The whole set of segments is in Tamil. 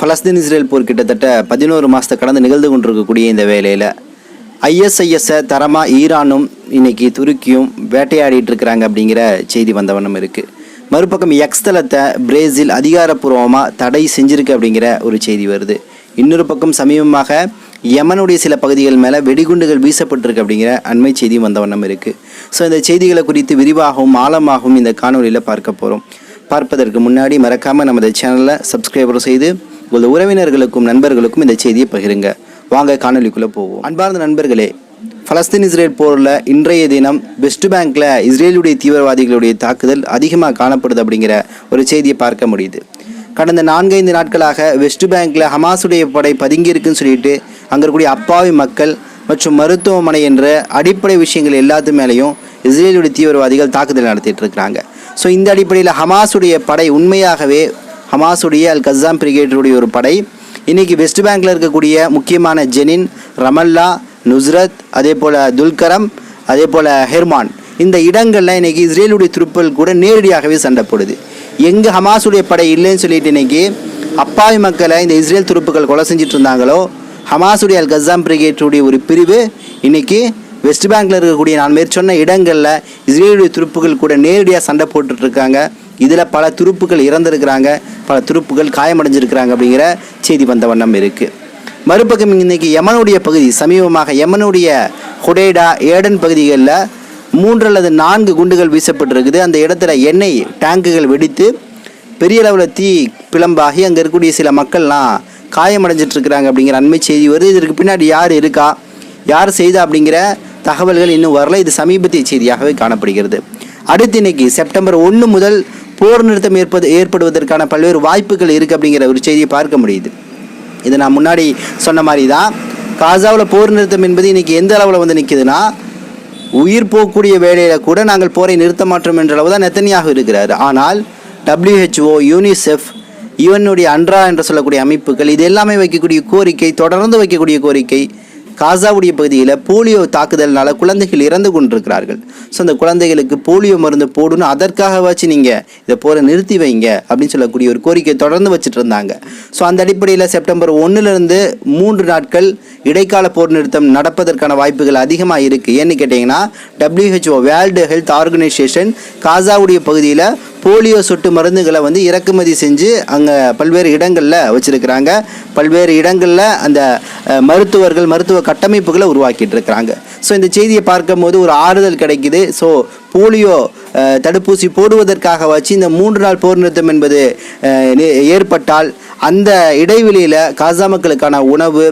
பலஸ்தீன் இஸ்ரேல் போர் கிட்டத்தட்ட பதினோரு மாதத்தை கடந்து நிகழ்ந்து கொண்டிருக்கக்கூடிய இந்த வேலையில் ஐஎஸ்ஐஎஸ்ஸை தரமாக ஈரானும் இன்னைக்கு துருக்கியும் வேட்டையாடிட்டு இருக்கிறாங்க அப்படிங்கிற செய்தி வந்தவண்ணம் இருக்குது மறுபக்கம் எக்ஸ் தளத்தை பிரேசில் அதிகாரப்பூர்வமாக தடை செஞ்சிருக்கு அப்படிங்கிற ஒரு செய்தி வருது. இன்னொரு பக்கம் சமீபமாக யமனுடைய சில பகுதிகள் மேலே வெடிகுண்டுகள் வீசப்பட்டிருக்கு அப்படிங்கிற அண்மை செய்தியும் வந்த வண்ணம் இருக்குது ஸோ இந்த செய்திகளை குறித்து விரிவாகவும் ஆழமாகவும் இந்த காணொலியில் பார்க்க போகிறோம் பார்ப்பதற்கு முன்னாடி மறக்காமல் நமது சேனலை சப்ஸ்கிரைபர் செய்து உங்கள் உறவினர்களுக்கும் நண்பர்களுக்கும் இந்த செய்தியை பகிருங்க. வாங்க காணொலிக்குள்ளே போவோம். அன்பார்ந்த நண்பர்களே பலஸ்தீன் இஸ்ரேல் போரில் இன்றைய தினம் வெஸ்ட் பேங்க்கில் இஸ்ரேலுடைய தீவிரவாதிகளுடைய தாக்குதல் அதிகமாக காணப்படுது அப்படிங்கிற ஒரு செய்தியை பார்க்க முடியுது. கடந்த நான்கைந்து நாட்களாக வெஸ்ட் பேங்க்கில் ஹமாஸுடைய படை பதுங்கி இருக்குன்னு சொல்லிட்டு அங்கே இருக்கக்கூடிய அப்பாவி மக்கள் மற்றும் மருத்துவமனை என்ற அடிப்படை விஷயங்கள் எல்லாத்து மேலேயும் இஸ்ரேலுடைய தீவிரவாதிகள் தாக்குதல் நடத்திட்டு இருக்கிறாங்க. ஸோ இந்த அடிப்படையில் ஹமாஸுடைய படை உண்மையாகவே ஹமாஸுடைய அல் கஸ்ஸாம் பிரிகேடருடைய ஒரு படை. இன்றைக்கி வெஸ்ட் பேங்கில் இருக்கக்கூடிய முக்கியமான ஜெனின் ரமல்லா நுஸ்ரத் அதே போல் துல்கரம் அதே போல் ஹெர்மான். இந்த இடங்களில் இன்னைக்கு இஸ்ரேலுடைய துருப்புகள் கூட நேரடியாகவே சண்டை போடுது எங்கே ஹமாஸுடைய படை இல்லைன்னு சொல்லிட்டு இன்னைக்கு அப்பாவி மக்களை இந்த இஸ்ரேல் துருப்புகள் கொலை செஞ்சுட்டு இருந்தாங்களோ ஹமாஸுடைய அல் கசாம் பிரிகேட்டுடைய ஒரு பிரிவு இன்னைக்கு வெஸ்ட் பேங்கில் இருக்கக்கூடிய நான் மேற்சொன்ன இடங்களில் இஸ்ரேலுடைய துருப்புகள் கூட நேரடியாக சண்டை போட்டுட்ருக்காங்க. இதில் பல துருப்புகள் இறந்திருக்கிறாங்க. பல துருப்புகள் காயமடைஞ்சிருக்கிறாங்க அப்படிங்கிற செய்தி வந்த வண்ணம் இருக்குது மறுபக்கம் இன்னைக்கு யமனுடைய பகுதி சமீபமாக யமனுடைய ஹுடேடா ஏடன் பகுதிகளில் மூன்று அல்லது நான்கு குண்டுகள் வீசப்பட்டிருக்குது. அந்த இடத்துல எண்ணெய் டேங்குகள் வெடித்து பெரிய அளவில் தீ பிளம்பாகி அங்கே இருக்கக்கூடிய சில மக்கள்லாம் காயமடைஞ்சிட்ருக்கிறாங்க அப்படிங்கிற அண்மை செய்தி வருது. இதற்கு பின்னாடி யார் இருக்கா? யார் செய்தா அப்படிங்கிற தகவல்கள் இன்னும் வரல. இது சமீபத்திய செய்தியாகவே காணப்படுகிறது. அடுத்து இன்னைக்கு செப்டம்பர் ஒன்று முதல் போர் நிறுத்தம் ஏற்பது ஏற்படுவதற்கான பல்வேறு வாய்ப்புகள் இருக்குது அப்படிங்கிற ஒரு செய்தியை பார்க்க முடியுது. இது நான் முன்னாடி சொன்ன மாதிரி தான் காசாவில் போர் நிறுத்தம் என்பது இன்றைக்கி எந்த அளவில் வந்து நிற்குதுன்னா உயிர் போகக்கூடிய வேலையில் கூட நாங்கள் போரை நிறுத்த மாட்டோம் என்ற அளவு தான் நெத்தனியாக இருக்கிறார். ஆனால் டபிள்யூஹெச்ஓ யூனிசெஃப் யுஎன்னுடைய அன்ரா என்று சொல்லக்கூடிய அமைப்புகள் இது எல்லாமே வைக்கக்கூடிய கோரிக்கை தொடர்ந்து வைக்கக்கூடிய கோரிக்கை காசாவுடைய பகுதியில் போலியோ தாக்குதல்னால குழந்தைகள் இறந்து கொண்டிருக்கிறார்கள். ஸோ அந்த குழந்தைகளுக்கு போலியோ மருந்து போடணும் அதற்காக வச்சு நீங்கள் இதை போரை நிறுத்தி வைங்க அப்படின்னு சொல்லக்கூடிய ஒரு கோரிக்கை தொடர்ந்து வச்சுட்டு இருந்தாங்க. ஸோ அந்த அடிப்படையில் செப்டம்பர் ஒன்றுலேருந்து மூன்று நாட்கள் இடைக்கால போர் நிறுத்தம் நடப்பதற்கான வாய்ப்புகள் அதிகமாக இருக்குது ஏன்னு கேட்டிங்கன்னா டபிள்யூஹெச்ஓ வேர்ல்டு ஹெல்த் ஆர்கனைசேஷன் காசாவுடைய பகுதியில் போலியோ சொட்டு மருந்துகளை வந்து இறக்குமதி செஞ்சு அங்கே பல்வேறு இடங்களில் வச்சுருக்கிறாங்க. பல்வேறு இடங்களில் அந்த மருத்துவர்கள் மருத்துவ கட்டமைப்புகளை உருவாக்கிட்டு இருக்கிறாங்க ஸோ இந்த செய்தியை பார்க்கும்போது ஒரு ஆறுதல் கிடைக்குது. ஸோ போலியோ தடுப்பூசி போடுவதற்காக வச்சு இந்த மூன்று நாள் போர் நிறுத்தம் என்பது ஏற்பட்டால் அந்த இடைவெளியில் காசா மக்களுக்கான உணவு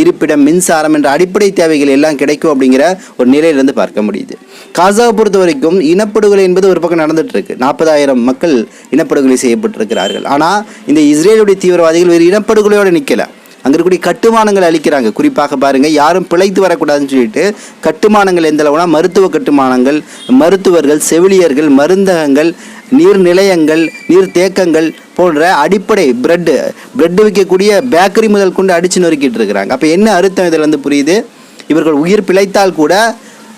இருப்பிடம் மின்சாரம் என்ற அடிப்படை தேவைகள் எல்லாம் கிடைக்கும் அப்படிங்கிற ஒரு நிலையிலிருந்து பார்க்க முடியுது. காசாவை பொறுத்த வரைக்கும் இனப்படுகொலை என்பது ஒரு பக்கம் நடந்துட்டு இருக்கு நாற்பதாயிரம் மக்கள் இனப்படுகொலை செய்யப்பட்டிருக்கிறார்கள். ஆனால் இந்த இஸ்ரேலுடைய தீவிரவாதிகள் வேறு இனப்படுகொலையோடு நிற்கலை அங்கே இருக்கக்கூடிய கட்டுமானங்கள் அழிக்கிறாங்க. குறிப்பாக பாருங்கள் யாரும் பிழைத்து வரக்கூடாதுன்னு சொல்லிட்டு கட்டுமானங்கள் எந்த அளவுனா மருத்துவ கட்டுமானங்கள் மருத்துவர்கள் செவிலியர்கள் மருந்தகங்கள் நீர் நிலையங்கள் நீர் தேக்கங்கள் போன்ற அடிப்படை பிரெட்டு பிரெட்டு விற்கக்கூடிய பேக்கரி முதல் கொண்டு அடித்து நொறுக்கிட்டு இருக்கிறாங்க. அப்போ என்ன அர்த்தம் இதில் வந்து புரியுது? இவர்கள் உயிர் பிழைத்தால் கூட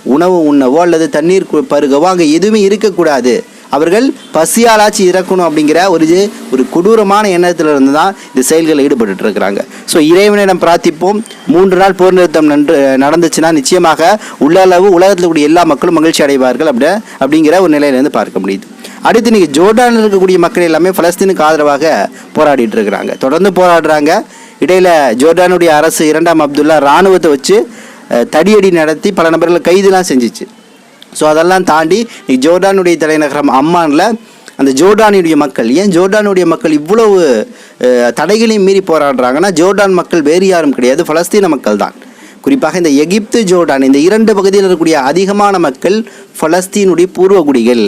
உணவு உண்ணவோ அல்லது தண்ணீர் கு- பருகவோ அங்கே எதுவுமே இருக்கக்கூடாது. அவர்கள் பசியாலாச்சு இறக்கணும் அப்படிங்கிற ஒரு இது ஒரு கொடூரமான எண்ணத்தில் இருந்து தான் இந்த செயல்களில் ஈடுபட்டு இருக்கிறாங்க ஸோ இறைவனிடம் பிரார்த்திப்போம். மூன்று நாள் போர் நிறுத்தம் நன்று நடந்துச்சுன்னா நிச்சயமாக உள்ள அளவு உலகத்தில் கூடிய எல்லா மக்களும் மகிழ்ச்சி அடைவார்கள் அப்படி அப்படிங்கிற ஒரு நிலையிலேருந்து பார்க்க முடியுது. அடுத்து இன்றைக்கி ஜோர்டானில் இருக்கக்கூடிய மக்கள் எல்லாமே ஃபலஸ்தீனுக்கு ஆதரவாக போராடிட்டு இருக்கிறாங்க தொடர்ந்து போராடுறாங்க. இடையில் ஜோர்டானுடைய அரசு இரண்டாம் அப்துல்லா இராணுவத்தை வச்சு தடியடி நடத்தி பல நபர்களை கைதுலாம் செஞ்சுச்சு. ஸோ அதெல்லாம் தாண்டி ஜோர்டானுடைய தலைநகரம் அம்மானில் அந்த ஜோர்டானுடைய மக்கள் ஏன் ஜோர்டானுடைய மக்கள் இவ்வளவு தடைகளையும் மீறி போராடுறாங்கன்னா ஜோர்டான் மக்கள் வேறு யாரும் கிடையாது ஃபலஸ்தீன மக்கள் தான். குறிப்பாக இந்த எகிப்து ஜோர்டான் இந்த இரண்டு பகுதியில் இருக்கக்கூடிய அதிகமான மக்கள் ஃபலஸ்தீனுடைய பூர்வகுடிகள்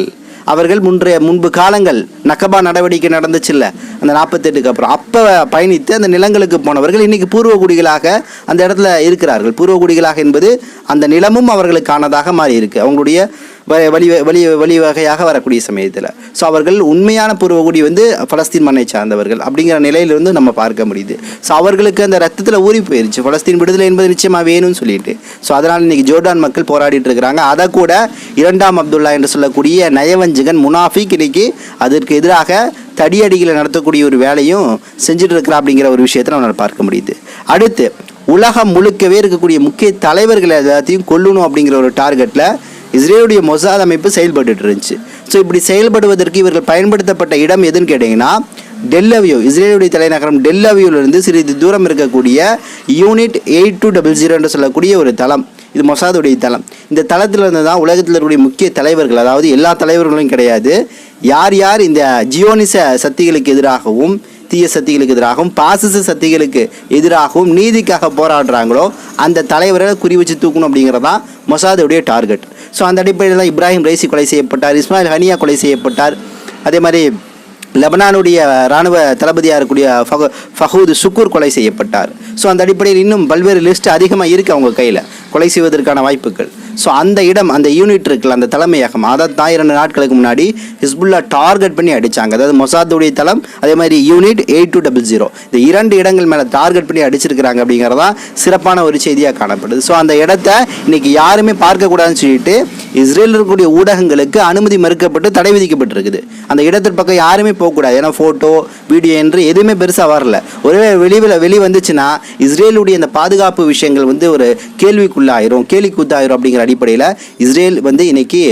அவர்கள் முன்றைய முன்பு காலங்கள் நக்கபா நடவடிக்கை நடந்துச்சுல்ல அந்த நாற்பத்தெட்டுக்கு அப்புறம். அப்போ பயணித்து அந்த நிலங்களுக்கு போனவர்கள் இன்னைக்கு பூர்வகுடிகளாக அந்த இடத்துல இருக்கிறார்கள். பூர்வகுடிகளாக என்பது அந்த நிலமும் அவர்களுக்கானதாக மாறிருக்கு அவங்களுடைய வழி வழி வழி வகையாக வரக்கூடிய சமயத்தில். ஸோ அவர்கள் உண்மையான பூர்வகுடி வந்து பலஸ்தீன் மண்ணை சார்ந்தவர்கள் அப்படிங்கிற நிலையிலிருந்து நம்ம பார்க்க முடியுது. ஸோ அவர்களுக்கு அந்த ரத்தத்தில் ஊறி போயிருச்சு. பலஸ்தீன் விடுதலை என்பது நிச்சயமாக வேணும்னு சொல்லிட்டு. ஸோ அதனால் இன்றைக்கி ஜோர்டான் மக்கள் போராடிட்டு இருக்கிறாங்க. அதை கூட இரண்டாம் அப்துல்லா என்று சொல்லக்கூடிய நயவஞ்சகன் முனாஃபிக் இன்னைக்கு அதற்கு எதிராக தடியடிகளை நடத்தக்கூடிய ஒரு வேலையும் செஞ்சுட்டு இருக்கிறா அப்படிங்கிற ஒரு விஷயத்தை நம்மளால் பார்க்க முடியுது. அடுத்து உலகம் முழுக்கவே இருக்கக்கூடிய முக்கிய தலைவர்கள் எல்லாத்தையும் கொல்லணும் அப்படிங்கிற ஒரு டார்கெட்டில் இஸ்ரேலுடைய மொசாத் அமைப்பு செயல்பட்டுட்டு இருந்துச்சு. ஸோ இப்படி செயல்படுவதற்கு இவர்கள் பயன்படுத்தப்பட்ட இடம் எதுன்னு கேட்டிங்கன்னா டெல்லவியோ இஸ்ரேலுடைய தலைநகரம் டெல்லவியோவிலிருந்து சிறிது தூரம் இருக்கக்கூடிய unit eight two double zero என்று சொல்லக்கூடிய ஒரு தளம். இது மொசாதுடைய தளம். இந்த தளத்தில் இருந்து தான் உலகத்தில் இருக்கக்கூடிய முக்கிய தலைவர்கள் அதாவது எல்லா தலைவர்களும் கிடையாது. யார் யார் இந்த ஜியோனிச சக்திகளுக்கு எதிராகவும் தீய சக்திகளுக்கு எதிராகவும் பாசிச சக்திகளுக்கு எதிராகவும் நீதிக்காக போராடுறாங்களோ அந்த தலைவரை குறி வச்சு தூக்கணும் அப்படிங்கிறதான் மொசாதுடைய டார்கெட். ஸோ அந்த அடிப்படையில் தான் இப்ராஹிம் ரைசி கொலை செய்யப்பட்டார் இஸ்மாயில் ஹனியா கொலை செய்யப்பட்டார். அதே மாதிரி லெபனானுடைய இராணுவ தளபதியாக இருக்கக்கூடிய ஃபக ஃபஹூத் சுக்கூர் கொலை செய்யப்பட்டார். ஸோ அந்த அடிப்படையில் இன்னும் பல்வேறு லிஸ்ட் அதிகமாக இருக்குது அவங்க கையில். கொலை செய்வதற்கான வாய்ப்புகள். ஸோ அந்த இடம் அந்த யூனிட் இருக்குல்ல அந்த தலைமையகம் அதை தான் இரண்டு நாட்களுக்கு முன்னாடி ஹிஸ்புல்லா டார்கெட் பண்ணி அடித்தாங்க அதாவது மொசாத்துடைய தளம் அதே மாதிரி unit eight two double zero இந்த இரண்டு இடங்கள் மேலே டார்கெட் பண்ணி அடிச்சிருக்கிறாங்க அப்படிங்கிறதான் சிறப்பான ஒரு செய்தியாக காணப்படுது. ஸோ அந்த இடத்த இன்னைக்கு யாருமே பார்க்கக்கூடாதுன்னு சொல்லிட்டு இஸ்ரேலில் இருக்கக்கூடிய ஊடகங்களுக்கு அனுமதி மறுக்கப்பட்டு தடை விதிக்கப்பட்டிருக்குது. அந்த இடத்திற்கு பக்கம் யாருமே போகக்கூடாது. ஏன்னா ஃபோட்டோ வீடியோ என்று எதுவுமே பெருசாக வரல. ஒருவேளை வெளியில் வெளி வந்துச்சுன்னா இஸ்ரேலுடைய அந்த பாதுகாப்பு விஷயங்கள் வந்து ஒரு கேள்விக்குள்ளாயிரும் கேலிக்கூத்தாயிரும் அப்படிங்கிற அடிப்படையில் இஸ்ரேல் வந்து இன்னைக்கு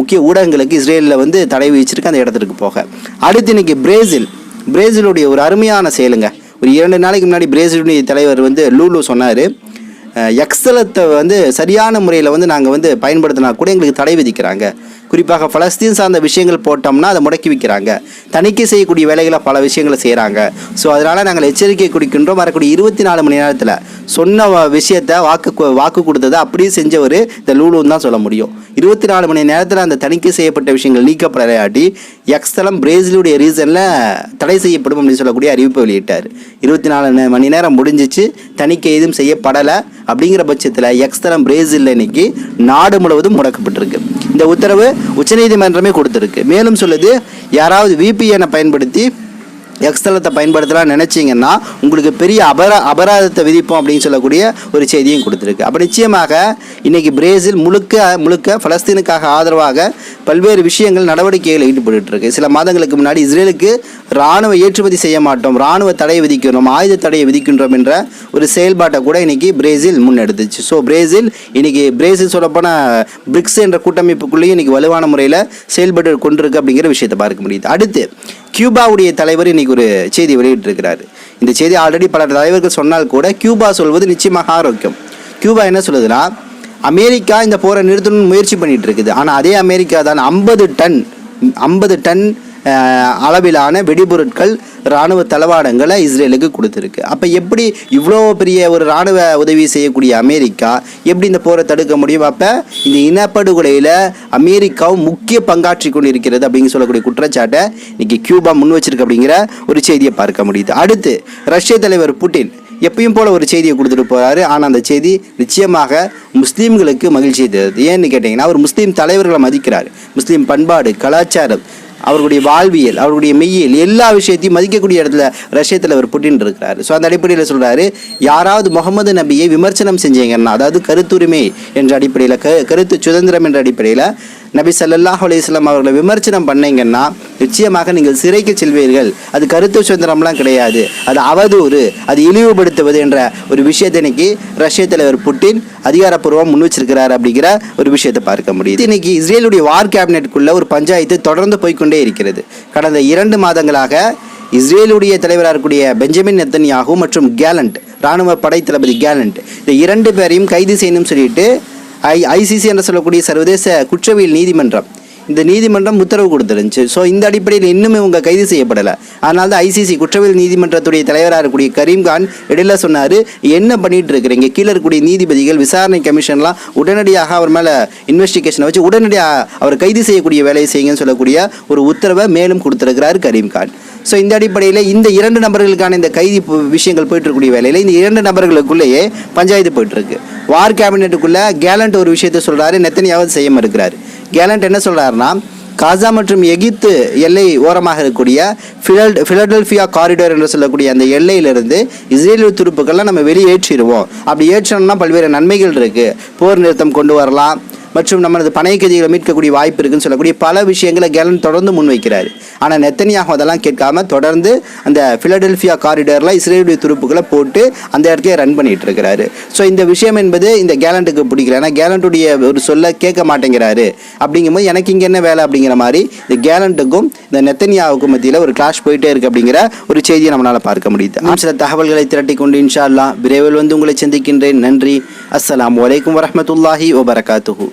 முக்கிய ஊடகங்களுக்கு இஸ்ரேலில் வந்து தடை விதிச்சிருக்கு அந்த இடத்துக்கு போக. அடுத்து இன்னைக்கு பிரேசில். பிரேசிலுடைய ஒரு அருமையான செயலுங்க. ஒரு இரண்டு நாளைக்கு முன்னாடி பிரேசிலுடைய தலைவர் வந்து லூலு சொன்னார். எக்ஸலத்தை வந்து சரியான முறையில் வந்து நாங்கள் வந்து பயன்படுத்தினா கூட எங்களுக்கு தடை விதிக்கிறாங்க. குறிப்பாக பலஸ்தீன் சார்ந்த விஷயங்கள் போட்டோம்னா அதை முடக்கி வைக்கிறாங்க. தணிக்கை செய்யக்கூடிய வேலைகளை பல விஷயங்களை செய்கிறாங்க ஸோ அதனால் நாங்கள் எச்சரிக்கை கொடுக்கின்றோம் வரக்கூடிய இருபத்தி நாலு மணி நேரத்தில் சொன்ன விஷயத்தை வாக்கு வாக்கு கொடுத்ததை அப்படியே செஞ்சவர் இந்த லூலுன்னு தான் சொல்ல முடியும். இருபத்தி நாலு மணி நேரத்தில் அந்த தணிக்கை செய்யப்பட்ட விஷயங்கள் நீக்கப்படையாட்டி எக்ஸ்தலம் பிரேசிலுடைய ரீசனில் தடை செய்யப்படும் அப்படின்னு சொல்லக்கூடிய அறிவிப்பை வெளியிட்டார். இருபத்தி நாலு மணி நேரம் முடிஞ்சிச்சு தணிக்கை எதுவும் செய்யப்படலை அப்படிங்கிற பட்சத்தில் எக்ஸ்தலம் பிரேசிலில் இன்னைக்கு நாடு முழுவதும் முடக்கப்பட்டிருக்கு. இந்த உத்தரவு உச்சநீதிமன்றமே கொடுத்துருக்கு. மேலும் சொல்லுது யாராவது விபிஎனை பயன்படுத்தி எக்ஸ்தலத்தை பயன்படுத்தலாம் நினச்சிங்கன்னா உங்களுக்கு பெரிய அபர அபராதத்தை விதிப்போம் அப்படின்னு சொல்லக்கூடிய ஒரு செய்தியும் கொடுத்துருக்கு. அப்போ நிச்சயமாக இன்றைக்கி பிரேசில் முழுக்க முழுக்க பலஸ்தீனுக்காக ஆதரவாக பல்வேறு விஷயங்கள் நடவடிக்கைகள் ஈடுபட்டுருக்கு சில மாதங்களுக்கு முன்னாடி இஸ்ரேலுக்கு இராணுவ ஏற்றுமதி செய்ய மாட்டோம் இராணுவ தடையை விதிக்கிறோம் ஆயுத தடையை விதிக்கின்றோம் என்ற ஒரு செயல்பாட்டை கூட இன்றைக்கி பிரேசில் முன்னெடுத்துச்சு. ஸோ பிரேசில் இன்றைக்கி பிரேசில் சொல்லப்போன பிரிக்ஸ் என்ற கூட்டமைப்புக்குள்ளேயும் இன்றைக்கி வலுவான முறையில் செயல்பட்டு கொண்டிருக்கு அப்படிங்கிற விஷயத்தை பார்க்க முடியுது. அடுத்து கியூபாவுடைய தலைவர் இன்னைக்கு ஒரு செய்தி வெளியிட்டிருக்கிறார். இந்த செய்தி ஆல்ரெடி பல தலைவர்கள் சொன்னால் கூட கியூபா சொல்வது நிச்சயமாக ஆரோக்கியம். கியூபா என்ன சொல்லுதுன்னா அமெரிக்கா இந்த போரை நிறுத்தணும்னு முயற்சி பண்ணிட்டு இருக்குது. ஆனால் அதே அமெரிக்கா தான் ஐம்பது டன் ஐம்பது டன் அளவிலான வெடிபொருட்கள் இராணுவ தளவாடங்களை இஸ்ரேலுக்கு கொடுத்துருக்கு. அப்போ எப்படி இவ்வளோ பெரிய ஒரு இராணுவ உதவி செய்யக்கூடிய அமெரிக்கா எப்படி இந்த போரை தடுக்க முடியும்? அப்போ இந்த இனப்படுகொலையில் அமெரிக்காவும் முக்கிய பங்காற்றி கொண்டு இருக்கிறது அப்படின்னு சொல்லக்கூடிய குற்றச்சாட்டை இன்னைக்கு கியூபா முன் வச்சிருக்கு அப்படிங்கிற ஒரு செய்தியை பார்க்க முடியுது. அடுத்து ரஷ்ய தலைவர் புட்டின் எப்பயும் போல ஒரு செய்தியை கொடுத்துட்டு போகிறாரு ஆனால் அந்த செய்தி நிச்சயமாக முஸ்லீம்களுக்கு மகிழ்ச்சியை தருது. ஏன்னு கேட்டிங்கன்னா அவர் முஸ்லீம் தலைவர்களை மதிக்கிறார். முஸ்லீம் பண்பாடு கலாச்சாரம் அவர்களுடைய வாழ்வியல் அவருடைய மெய்யியல் எல்லா விஷயத்தையும் மதிக்கக்கூடிய இடத்துல ரஷ்யத்தில் அவர் புட்டின் இருக்கிறாரு. ஸோ அந்த அடிப்படையில் சொல்றாரு யாராவது முகமது நபியை விமர்சனம் செஞ்சீங்கன்னா அதாவது கருத்துரிமை என்ற அடிப்படையில் க கருத்து சுதந்திரம் என்ற அடிப்படையில் நபி சல்லாஹ் அலையம் அவர்களை விமர்சனம் பண்ணீங்கன்னா நிச்சயமாக நீங்கள் சிறைக்கு செல்வீர்கள். அது கருத்து சுதந்திரம்லாம் கிடையாது. அது அவதூறு. அது இழிவுபடுத்துவது என்ற ஒரு விஷயத்தை இன்னைக்கு ரஷ்ய தலைவர் புட்டின் அதிகாரப்பூர்வம் முன் வச்சிருக்கிறார் அப்படிங்கிற ஒரு விஷயத்தை பார்க்க முடியுது. இன்னைக்கு இஸ்ரேலுடைய வார் கேபினெட்டுக்குள்ள ஒரு பஞ்சாயத்து தொடர்ந்து போய்க்கொண்டே இருக்கிறது. கடந்த இரண்டு மாதங்களாக இஸ்ரேலுடைய தலைவராக இருக்கக்கூடிய பெஞ்சமின் நெத்தன்யாகு மற்றும் கேலண்ட் ராணுவ படை தளபதி கேலண்ட் இந்த இரண்டு பேரையும் கைது செய்யணும்னு சொல்லிட்டு ஐ ஐசிசி என்று சொல்லக்கூடிய சர்வதேச குற்றவியல் நீதிமன்றம். இந்த நீதிமன்றம் உத்தரவு கொடுத்துருந்துச்சு. ஸோ இந்த அடிப்படையில் இன்னும் இவங்க கைது செய்யப்படலை. அதனால தான் ஐசிசி குற்றவியல் நீதிமன்றத்துடைய தலைவராக இருக்கக்கூடிய கரீம்கான் இடையில சொன்னார் என்ன பண்ணிட்டு இருக்கிறீங்க? கீழே இருக்கக்கூடிய நீதிபதிகள் விசாரணை கமிஷன்லாம் உடனடியாக அவர் மேலே இன்வெஸ்டிகேஷனை வச்சு உடனடியாக அவர் கைது செய்யக்கூடிய வேலையை செய்யுங்கன்னு சொல்லக்கூடிய ஒரு உத்தரவை மேலும் கொடுத்துருக்கிறார் கரீம்கான். ஸோ இந்த அடிப்படையில் இந்த இரண்டு நபர்களுக்கான இந்த கைதி விஷயங்கள் போயிட்டு இருக்கக்கூடிய வேலையில் இந்த இரண்டு நபர்களுக்குள்ளேயே பஞ்சாயத்து போயிட்டுருக்கு. வார் கேபினெட்டுக்குள்ளே கேலண்ட் ஒரு விஷயத்தை சொல்கிறாரு நெத்தனியாவது செய்ய மறுக்கிறாரு. கேலண்ட் என்ன சொல்கிறாருன்னா காசா மற்றும் எகிப்து எல்லை ஓரமாக இருக்கக்கூடிய ஃபிலல் ஃபிலடெல்ஃபியா காரிடோர் என்று சொல்லக்கூடிய அந்த எல்லையிலிருந்து இஸ்ரேல் துருப்புக்கள்லாம் நம்ம வெளியேற்றிடுவோம். அப்படி ஏற்றணும்னா பல்வேறு நன்மைகள் இருக்குது போர் நிறுத்தம் கொண்டு வரலாம் மற்றும் நமது பணைய கைதிகளை மீட்கக்கூடிய வாய்ப்பு இருக்குன்னு சொல்லக்கூடிய பல விஷயங்களை கேலன் தொடர்ந்து முன்வைக்கிறார். ஆனால் நெத்தனியாக அதெல்லாம் கேட்காம தொடர்ந்து அந்த பிலடெல்ஃபியா காரிடரில் இஸ்ரேலுடைய துருப்புகளை போட்டு அந்த இடத்தையே ரன் பண்ணிட்டு இருக்கிறாரு ஸோ இந்த விஷயம் என்பது இந்த கேலண்ட்டுக்கு பிடிக்கல. ஏன்னா கேலண்ட்டுடைய ஒரு சொல்ல கேட்க மாட்டேங்கிறாரு. அப்படிங்கும்போது எனக்கு இங்கே என்ன வேலை அப்படிங்கிற மாதிரி இந்த கேலண்ட்டுக்கும் இந்த நெத்தனியாவுக்கும் மத்தியில் ஒரு கிளாஷ் போயிட்டே இருக்கு அப்படிங்கிற ஒரு செய்தியை நம்மளால் பார்க்க முடியுது. சில தகவல்களை திரட்டி கொண்டு இன்ஷா அல்லா விரைவில் வந்து உங்களை சந்திக்கின்றேன். நன்றி. அஸ்ஸலாமு அலைக்கும் வரஹ்மத்துல்லாஹி வபரகாத்துஹு.